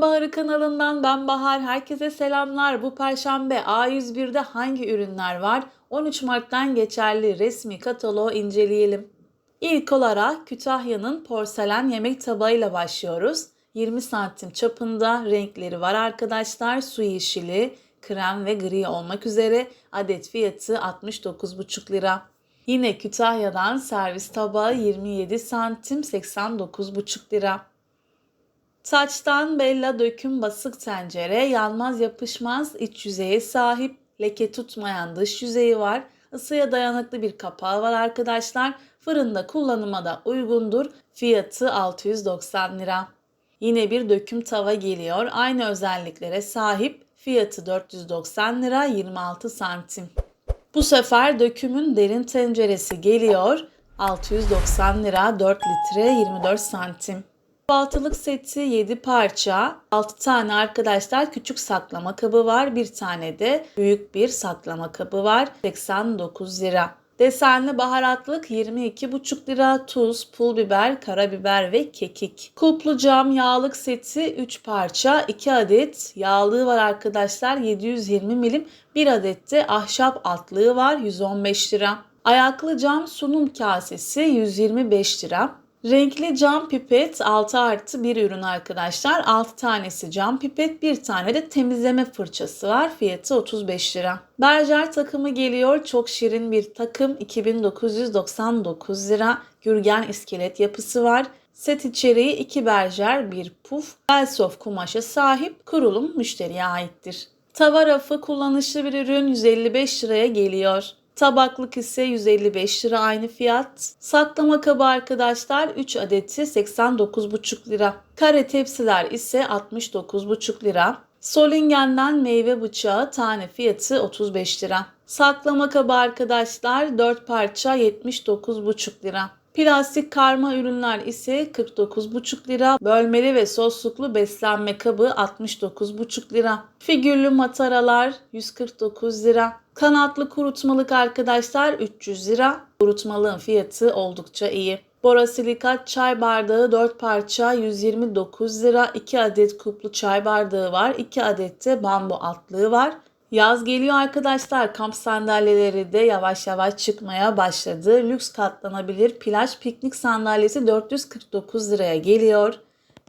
Baharı kanalından ben Bahar. Herkese selamlar. Bu perşembe A101'de hangi ürünler var? 13 Mart'tan geçerli resmi kataloğu inceleyelim. İlk olarak Kütahya'nın porselen yemek tabağıyla başlıyoruz. 20 santim çapında renkleri var arkadaşlar. Su yeşili, krem ve gri olmak üzere adet fiyatı 69,5 lira. Yine Kütahya'dan servis tabağı 27 santim 89,5 lira. Saçtan Bella döküm basık tencere, yanmaz yapışmaz iç yüzeye sahip, leke tutmayan dış yüzeyi var. Isıya dayanıklı bir kapağı var arkadaşlar. Fırında kullanıma da uygundur. Fiyatı 690 lira. Yine bir döküm tava geliyor. Aynı özelliklere sahip. Fiyatı 490 lira 26 santim. Bu sefer dökümün derin tenceresi geliyor. 690 lira 4 litre 24 santim. Kahvaltılık seti 7 parça. 6 tane arkadaşlar küçük saklama kabı var. Bir tane de büyük bir saklama kabı var. 89 lira. Desenli baharatlık 22,5 lira. Tuz, pul biber, karabiber ve kekik. Kuplu cam yağlık seti 3 parça. 2 adet yağlığı var arkadaşlar. 720 milim. 1 adet de ahşap altlığı var. 115 lira. Ayaklı cam sunum kasesi 125 lira. Renkli cam pipet 6 artı bir ürün arkadaşlar. 6 tanesi cam pipet, bir tane de temizleme fırçası var. Fiyatı 35 lira. Berger takımı geliyor. Çok şirin bir takım. 2999 lira. Gürgen iskelet yapısı var. Set içeriği 2 berjer, 1 puf, Belsof kumaşa sahip kurulum müşteriye aittir. Tava rafı kullanışlı bir ürün 155 liraya geliyor. Tabaklık ise 155 lira aynı fiyat. Saklama kabı arkadaşlar 3 adeti 89,5 lira. Kare tepsiler ise 69,5 lira. Solingen'den meyve bıçağı tane fiyatı 35 lira. Saklama kabı arkadaşlar 4 parça 79,5 lira. Plastik karma ürünler ise 49,5 lira. Bölmeli ve sosluklu beslenme kabı 69,5 lira. Figürlü mataralar 149 lira. Kanatlı kurutmalık arkadaşlar 300 lira. Kurutmalığın fiyatı oldukça iyi. Borasilikat çay bardağı 4 parça 129 lira. 2 adet kuplu çay bardağı var. 2 adet de bambu altlığı var. Yaz geliyor arkadaşlar. Kamp sandalyeleri de yavaş yavaş çıkmaya başladı. Lüks katlanabilir plaj piknik sandalyesi 449 liraya geliyor.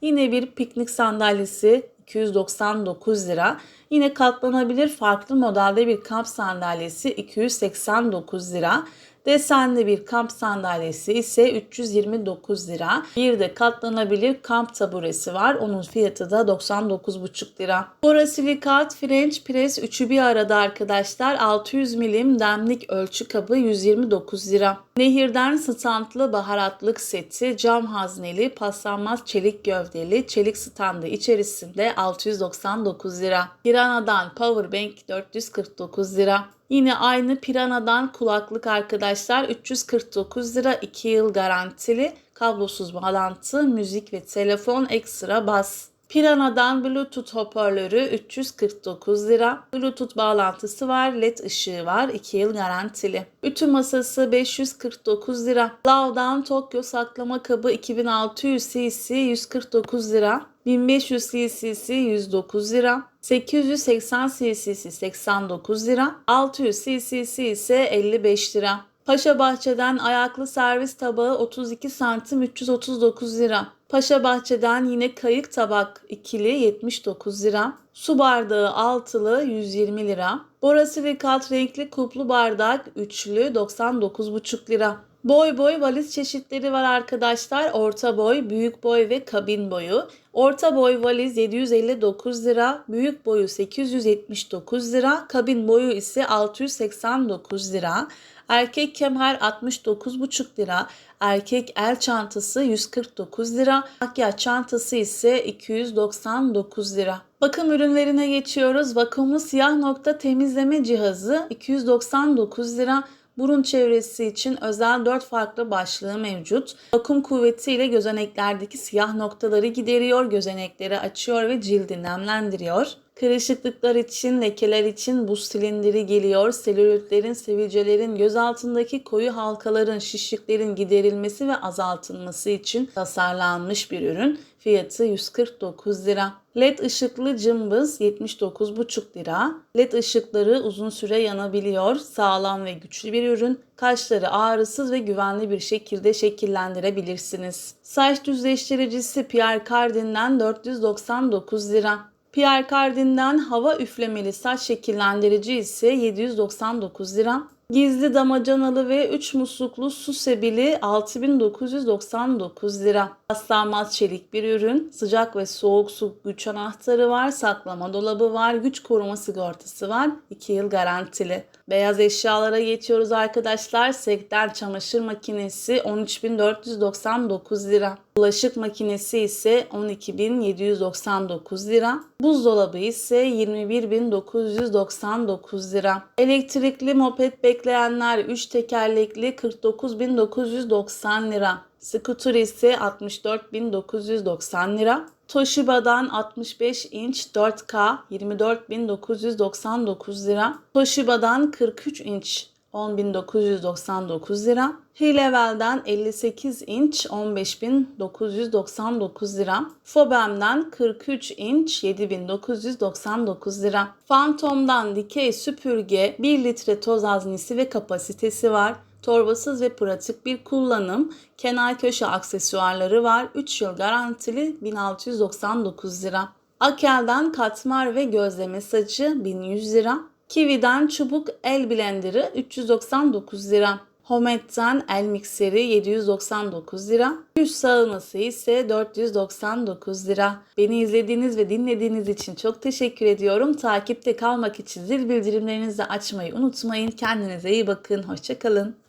Yine bir piknik sandalyesi 299 lira. Yine katlanabilir farklı modelde bir kamp sandalyesi 289 lira. Desenli bir kamp sandalyesi ise 329 lira. Bir de katlanabilir kamp taburesi var. Onun fiyatı da 99,5 lira. Borasilikat French Press 3'ü bir arada arkadaşlar. 600 milim demlik ölçü kabı 129 lira. Nehirden standlı baharatlık seti, cam hazneli, paslanmaz çelik gövdeli, çelik standı içerisinde 699 lira. Pirana'dan Powerbank 449 lira. Yine aynı Pirana'dan kulaklık arkadaşlar 349 lira 2 yıl garantili kablosuz bağlantı, müzik ve telefon ekstra bas. Pirana'dan Bluetooth hoparlörü 349 lira. Bluetooth bağlantısı var, led ışığı var, 2 yıl garantili. Ütü masası 549 lira. Lau'dan Tokyo saklama kabı 2600 cc 149 lira. 1500 cc'si 109 lira. 880 cc'si 89 lira. 600 cc'si ise 55 lira. Paşa Bahçe'den ayaklı servis tabağı 32 santim 339 lira. Paşa Bahçe'den yine kayık tabak ikili 79 lira. Su bardağı altılı 120 lira. Borasilikat renkli kuplu bardak üçlü 99,5 lira. Boy boy valiz çeşitleri var arkadaşlar. Orta boy, büyük boy ve kabin boyu. Orta boy valiz 759 lira, büyük boyu 879 lira, kabin boyu ise 689 lira. Erkek kemer 69,5 lira, erkek el çantası 149 lira, makyaj çantası ise 299 lira. Bakım ürünlerine geçiyoruz. Vakumlu siyah nokta temizleme cihazı 299 lira. Burun çevresi için özel 4 farklı başlığı mevcut. Vakum kuvvetiyle gözeneklerdeki siyah noktaları gideriyor, gözenekleri açıyor ve cildi nemlendiriyor. Kırışıklıklar için, lekeler için buz silindiri geliyor. Selülitlerin, sivilcelerin, göz altındaki koyu halkaların, şişliklerin giderilmesi ve azaltılması için tasarlanmış bir ürün. Fiyatı 149 lira. LED ışıklı cımbız 79,5 lira. LED ışıkları uzun süre yanabiliyor. Sağlam ve güçlü bir ürün. Kaşları ağrısız ve güvenli bir şekilde şekillendirebilirsiniz. Saç düzleştiricisi Pierre Cardin'den 499 lira. Pierre Cardin'den hava üflemeli saç şekillendirici ise 799 lira. Gizli damacanalı ve 3 musluklu su sebili 6999 lira. Paslanmaz çelik bir ürün. Sıcak ve soğuk su güç anahtarı var. Saklama dolabı var. Güç koruma sigortası var. 2 yıl garantili. Beyaz eşyalara geçiyoruz arkadaşlar. Sekten çamaşır makinesi 13.499 lira. Bulaşık makinesi ise 12.799 lira. Buzdolabı ise 21.999 lira. Elektrikli moped bekleyenler 3 tekerlekli 49.990 lira. Scooter ise 64.990 lira. Toshiba'dan 65 inç 4K 24.999 lira. Toshiba'dan 43 inç 10.999 lira. Hilevel'den 58 inç 15.999 lira. Fobem'den 43 inç 7.999 lira. Phantom'dan dikey süpürge 1 litre toz haznesi ve kapasitesi var. Torbasız ve pratik bir kullanım. Kenar köşe aksesuarları var. 3 yıl garantili 1699 lira. Akel'den katmer ve gözleme sacı 1100 lira. Kiwi'den çubuk el blenderı 399 lira. Homet'ten el mikseri 799 lira. Yüz sağlaması ise 499 lira. Beni izlediğiniz ve dinlediğiniz için çok teşekkür ediyorum. Takipte kalmak için zil bildirimlerinizi açmayı unutmayın. Kendinize iyi bakın. Hoşçakalın.